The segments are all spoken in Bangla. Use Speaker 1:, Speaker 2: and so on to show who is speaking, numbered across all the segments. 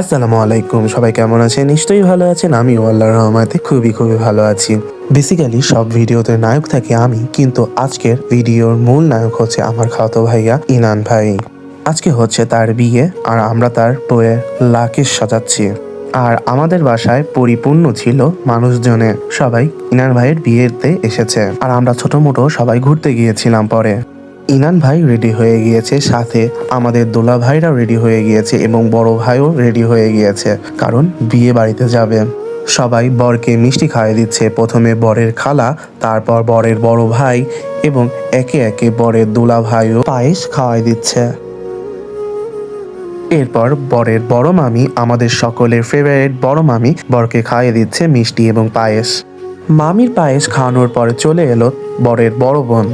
Speaker 1: আসসালামু আলাইকুম, সবাই কেমন আছেন? নিশ্চয়ই ভালো আছেন। আমিও আল্লাহর রহমাতে খুবই খুবই ভালো আছি। বেসিক্যালি সব ভিডিওতে নায়ক থাকে আমি, কিন্তু আজকের ভিডিওর মূল নায়ক হচ্ছে আমার খাওয়াতো ভাইয়া ইনান ভাই। আজকে হচ্ছে তার বিয়ে, আর আমরা তার বইয়ের লাকেশ সাজাচ্ছি। আর আমাদের বাসায় পরিপূর্ণ ছিল মানুষজনে। সবাই ইনান ভাইয়ের বিয়েতে এসেছে। আর আমরা ছোট মোটো সবাই ঘুরতে গিয়েছিলাম পরে। ইনান ভাই রেডি হয়ে গিয়েছে, সাথে আমাদের দোলা ভাইরাও রেডি হয়ে গিয়েছে এবং বড় ভাইও রেডি হয়ে গিয়েছে, কারণ বিয়ে বাড়িতে যাবে। সবাই বরকে মিষ্টি খাইয়ে দিচ্ছে, প্রথমে বরের খালা, তারপর বরের বড় ভাই এবং একে একে বরের দোলা ভাইও পায়েস খাওয়াই দিচ্ছে। এরপর বরের বড় মামি, আমাদের সকলের ফেভারিট বড় মামি, বরকে খাইয়ে দিচ্ছে মিষ্টি এবং পায়েস। মামির পায়েস খাওয়ানোর পরে চলে এলো বরের বড় বোন।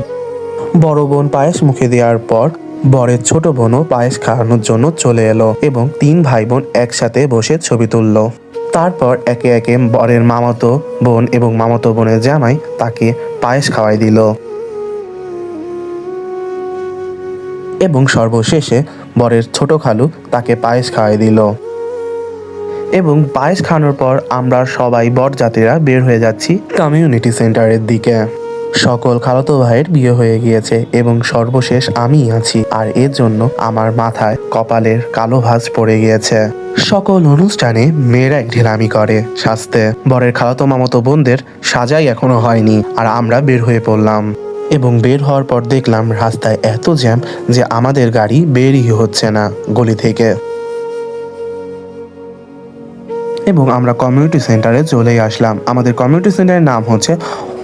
Speaker 1: বড় বোন পায়েস মুখে দেওয়ার পর বরের ছোট বোনও পায়েস খাওয়ানোর জন্য চলে এলো এবং তিন ভাই বোন একসাথে বসে ছবি তুললো। তারপর একে একে বরের মামাতো বোন এবং মামাতো বোনের জামাই তাকে পায়েস খাওয়াই দিল। এবং সর্বশেষে বরের ছোট খালু তাকে পায়েস খাওয়াই দিল। এবং পায়েস খাওয়ানোর পর আমরা সবাই বরযাত্রীরা বের হয়ে যাচ্ছি কমিউনিটি সেন্টারের দিকে। সকল খালাতো ভাইয়ের বিয়ে হয়ে গিয়েছে এবং সর্বশেষ আমি আছি, আর এর জন্য আমার মাথায় কপালের কালো ভাঁজ পড়ে গিয়েছে। সকল অনুষ্ঠানে মেয়েরাই ঢিলামি করে শাস্তে বরের খালাতো মামতো বোনদের সাজাই এখনও হয়নি, আর আমরা বের হয়ে পড়লাম। এবং বের হওয়ার পর দেখলাম রাস্তায় এত জ্যাম যে আমাদের গাড়ি বেরই হচ্ছে না গলি থেকে। এবং আমরা কমিউনিটি সেন্টারে চলেই আসলাম। আমাদের কমিউনিটি সেন্টারের নাম হচ্ছে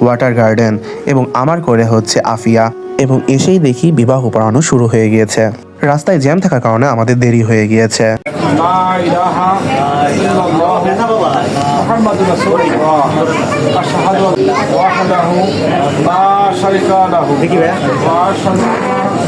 Speaker 1: ওয়াটার গার্ডেন এবং আমার করে হচ্ছে আফিয়া। এবং এসেই দেখি বিবাহ পড়ানো শুরু হয়ে গিয়েছে। রাস্তায় জ্যাম থাকার কারণে আমাদের দেরি হয়ে গিয়েছে।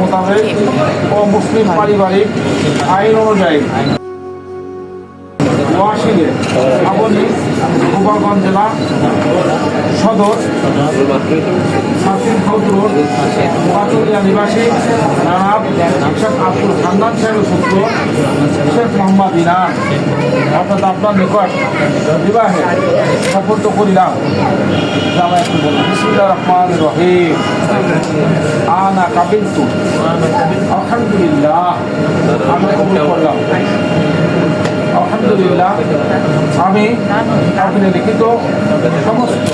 Speaker 2: মোতাবেক ও মুসলিম পারিবারিক আইন অনুযায়ী ওয়াশিংয়ে আবনি গোপালগঞ্জ জেলা সদর নিবাসী জনাব শেখ আব্দুল খান্দান সাহেবের পুত্র শেখ মোহাম্মদ ইনান অর্থাৎ আপনার নিকট বিবাহে সফল করিলাম। কাবিলতু। আলহামদুলিল্লাহ। আমি কবুল করলাম। আলহামদুলিল্লাহ আমি আপনি লিখিত সমস্ত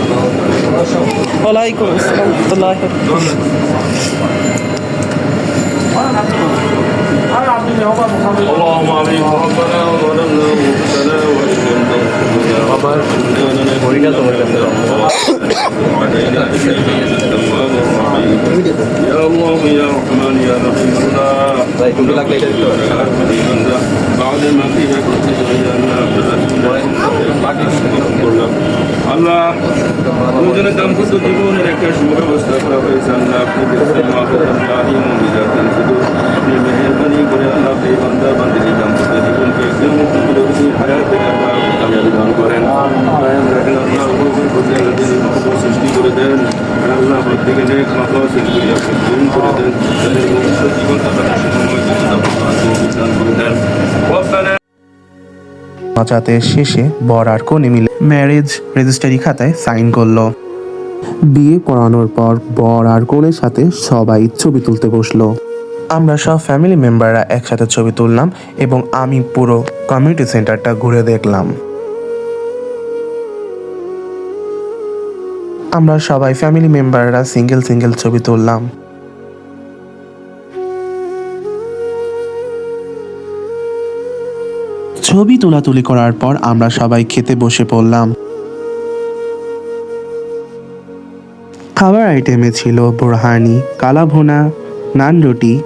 Speaker 3: ওয়ালাইকুম আসসালাম
Speaker 2: আর আপনি মেহমান মোকাবিলা
Speaker 4: اللهم عليك ربنا ظلمنا انفسنا وان لم تغفر لنا وعلينا انك التواب الرحيم يا الله يا رحمن يا رحيم الله بعد ما فيها كنت تبينا আল্লাহ দুজনের দাম্পত্য জীবনের একটা সুব্যবস্থা করা হয়েছে। আল্লাহ আপনি দেখছেন মাহিম শুধু আপনি মেহরবানি করে আল্লাহ এই বান্দা বান্দিনী দাম্পত্য জীবনকে একদম মুক্তি হায়াতে আল্লাহ কামিয়াবি দান করেন। কায়েম রাখেন, আল্লাহ উপর প্রতি মহব্বত সৃষ্টি করে দেন। আল্লাহ প্রত্যেকে নেক মাফা সৃষ্টি করে দেন। তাদের ভবিষ্যৎ জীবন তাদের সময় দাম্পত্য
Speaker 1: বাঁচাতে শেষে বর আর কনে মিলে ম্যারেজ রেজিস্ট্রারি খাতায় সাইন করল। বিয়ে পড়ানোর পর বর আর কনের সাথে সবাই ছবি তুলতে বসল। আমরা সব ফ্যামিলি মেম্বাররা একসাথে ছবি তুললাম এবং আমি পুরো কমিউনিটি সেন্টারটা ঘুরে দেখলাম। আমরা সবাই ফ্যামিলি মেম্বাররা সিঙ্গেল সিঙ্গেল ছবি তুললাম। ছবি তোলাতুলি করার পর আমরা সবাই খেতে বসে পড়লাম। খাবার আইটেমে ছিল বোরহানি কালা ভুনা নান রুটি,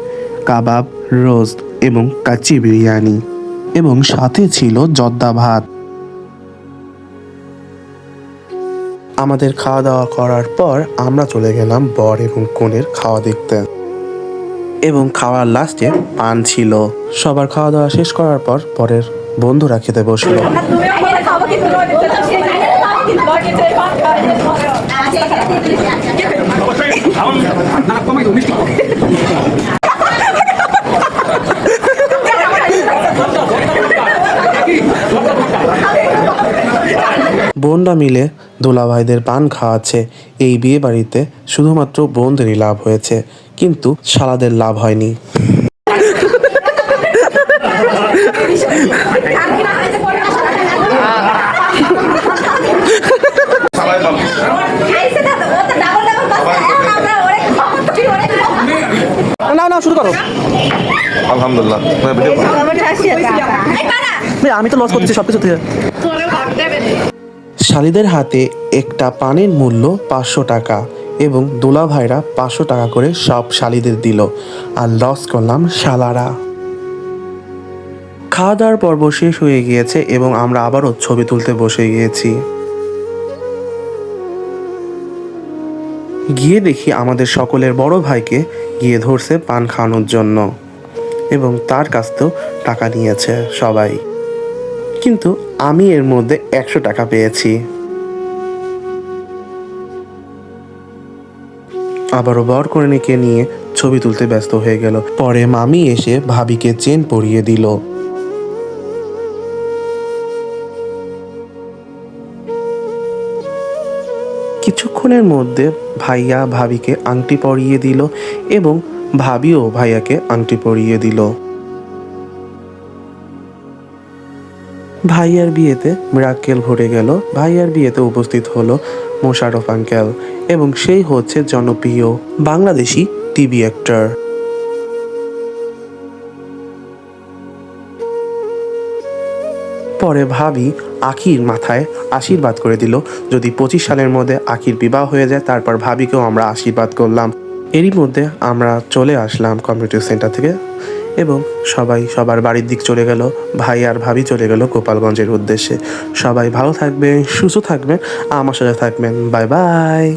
Speaker 1: কাবাব, রোস্ট এবং কাচ্চি বিরিয়ানি এবং সাথে ছিল জর্দা ভাত। আমাদের খাওয়া দাওয়া করার পর আমরা চলে গেলাম বর এবং কনের খাওয়া দেখতে। এবং খাওয়ার লাস্টে পান ছিল। সবার খাওয়া দাওয়া শেষ করার পর পরের বন্ধুরা খেতে বসল বোনরা মিলে দোলাভাইদের পান খাওয়াচ্ছে। এই বিয়ে বাড়িতে শুধুমাত্র বোনদেরই লাভ হয়েছে কিন্তু শালাদের লাভ হয়নি
Speaker 5: খাইছে না তো ও তো ডাবল ডাবল বাস আমরা ওরে খাব তুই ওরে খাব
Speaker 3: না না শুরু করো।
Speaker 4: আলহামদুলিল্লাহ।
Speaker 5: এই
Speaker 3: আমি তো লস করতেছি সব কিছু থেকে।
Speaker 6: তোরে ভাগ দেবে
Speaker 1: শালিদের হাতে একটা পানের মূল্য পাঁচশো টাকা এবং দোলা ভাইরা পাঁচশো টাকা করে সব শালিদের দিল আর লস করলাম শালারা। খাওয়া দাওয়ার পর্ব শেষ হয়ে গিয়েছে এবং আমরা আবারও ছবি তুলতে বসে গিয়েছি। গিয়ে দেখি আমাদের সকলের বড় ভাইকে গিয়ে ধরছে পান খাওয়ানোর জন্য। এবং তার কাছ থেকেও টাকা নিয়েছে সবাই। কিন্তু আমি এর মধ্যে একশো টাকা পেয়েছি। আবারও বর কনেকে নিয়ে ছবি তুলতে ব্যস্ত হয়ে গেল। পরে মামি এসে ভাবিকে চেন পরিয়ে দিল। কিছুক্ষণের মধ্যে ভাইয়া ভাবিকে আংটি পরিয়ে দিল এবং ভাবিও ভাইয়াকে আংটি পরিয়ে দিল। ভাইয়ার বিয়েতে মিরাক্কেল ঘুরে গেল। ভাইয়ার বিয়েতে উপস্থিত হলো মোশারফ আঙ্কেল এবং সেই হচ্ছে জনপ্রিয় বাংলাদেশি টিভি অ্যাক্টর পরে ভাবি আখির মাথায় আশীর্বাদ করে দিল। যদি পঁচিশ সালের মধ্যে আখির বিবাহ হয়ে যায়, তারপর ভাবিকেও আমরা আশীর্বাদ করলাম। এরই মধ্যে আমরা চলে আসলাম কমিউনিটি সেন্টার থেকে এবং সবাই সবার বাড়ির দিক চলে গেল। ভাই আর ভাবি চলে গেল গোপালগঞ্জের উদ্দেশ্যে। সবাই ভালো থাকবেন, সুস্থ থাকবেন, আমার সাথে থাকবেন। Bye bye.